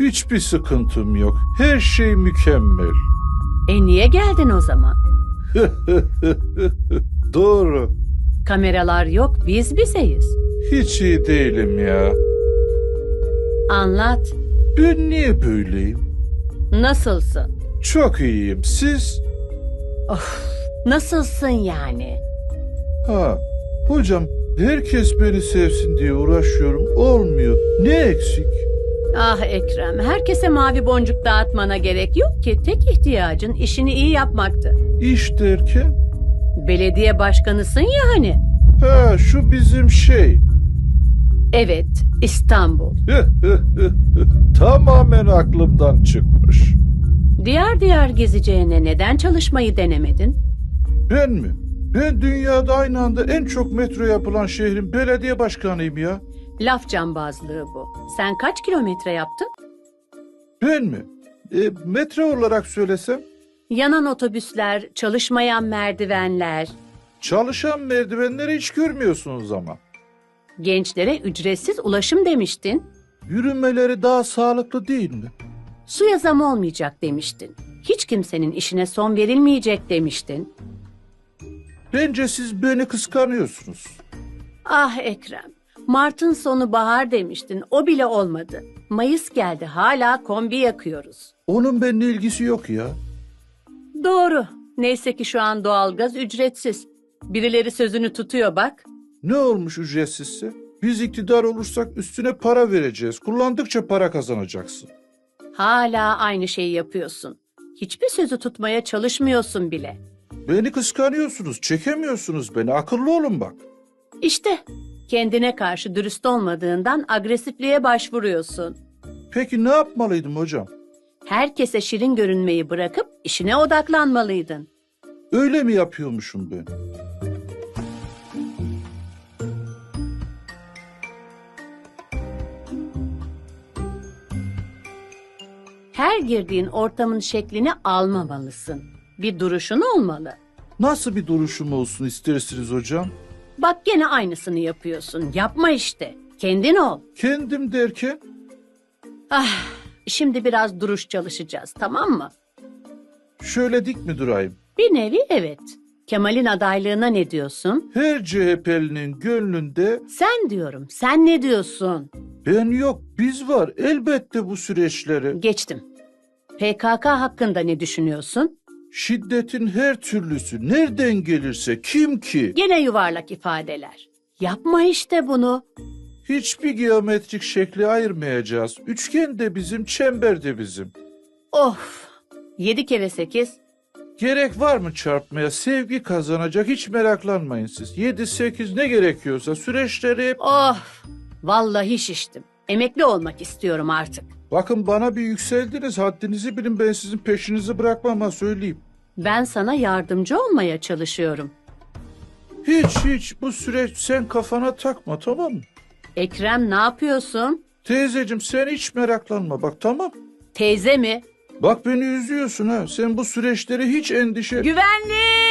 Hiçbir sıkıntım yok. Her şey mükemmel. E niye geldin o zaman? Doğru. Kameralar yok, biz bizeyiz. Hiç iyi değilim ya. Anlat. Ben niye böyleyim? Nasılsın? Çok iyiyim. Siz? Nasılsın yani? Ha, hocam herkes beni sevsin diye uğraşıyorum. Olmuyor. Ne eksik? Ah Ekrem, herkese mavi boncuk dağıtmana gerek yok ki. Tek ihtiyacın işini iyi yapmaktı. İş derken? Belediye başkanısın ya hani. Ha, şu bizim şey. Evet, İstanbul. Tamamen aklımdan çıkmış. Diğer diğer gezeceğine neden çalışmayı denemedin? Ben mi? Ben dünyada aynı anda en çok metro yapılan şehrin belediye başkanıyım ya. Laf cambazlığı bu. Sen kaç kilometre yaptın? Ben mi? E, metro olarak söylesem Yanan otobüsler, çalışmayan merdivenler, çalışan merdivenleri hiç görmüyorsunuz ama. gençlere ücretsiz ulaşım demiştin. Yürümeleri daha sağlıklı değil mi? Suya zam olmayacak demiştin. Hiç kimsenin işine son verilmeyecek demiştin. Bence siz beni kıskanıyorsunuz. Ah Ekrem, Mart'ın sonu bahar demiştin. O bile olmadı. Mayıs geldi hala kombi yakıyoruz. Onun benimle ilgisi yok ya. Doğru. Neyse ki şu an doğalgaz ücretsiz. Birileri sözünü tutuyor bak. Ne olmuş ücretsizse? Biz iktidar olursak üstüne para vereceğiz. Kullandıkça para kazanacaksın. Hala aynı şeyi yapıyorsun. Hiçbir sözü tutmaya çalışmıyorsun bile. Beni kıskanıyorsunuz, çekemiyorsunuz beni. Akıllı olun bak. İşte kendine karşı dürüst olmadığından agresifliğe başvuruyorsun. Peki ne yapmalıydım hocam? Herkese şirin görünmeyi bırakıp işine odaklanmalıydın. Öyle mi yapıyormuşum ben? Her girdiğin ortamın şeklini almamalısın. Bir duruşun olmalı. Nasıl bir duruşum olsun istersiniz hocam? Bak gene aynısını yapıyorsun. Yapma işte. Kendin ol. Kendim derken Ah, şimdi biraz duruş çalışacağız, tamam mı? şöyle dik mi durayım? Bir nevi evet. Kemal'in adaylığına ne diyorsun? Her CHP'linin gönlünde Sen diyorum. Sen ne diyorsun? ben yok biz var elbette bu süreçleri. Geçtim. PKK hakkında ne düşünüyorsun? Şiddetin her türlüsü nereden gelirse kim ki Gene yuvarlak ifadeler. Yapma işte bunu. hiçbir geometrik şekli ayırmayacağız. Üçgen de bizim, çember de bizim. Of. Yedi kere sekiz. Gerek var mı çarpmaya? Sevgi kazanacak hiç meraklanmayın siz. 7-8 ne gerekiyorsa süreçleri. Of. Vallahi şiştim. Emekli olmak istiyorum artık. Bakın bana bir yükseldiniz haddinizi bilin ben sizin peşinizi bırakmam ha söyleyeyim. Ben sana yardımcı olmaya çalışıyorum. Hiç hiç bu süreç sen kafana takma tamam mı? Ekrem ne yapıyorsun? Teyzecim sen hiç meraklanma bak tamam. Teyze mi? Bak beni üzüyorsun ha. Sen bu süreçleri hiç endişe... Güvenlik!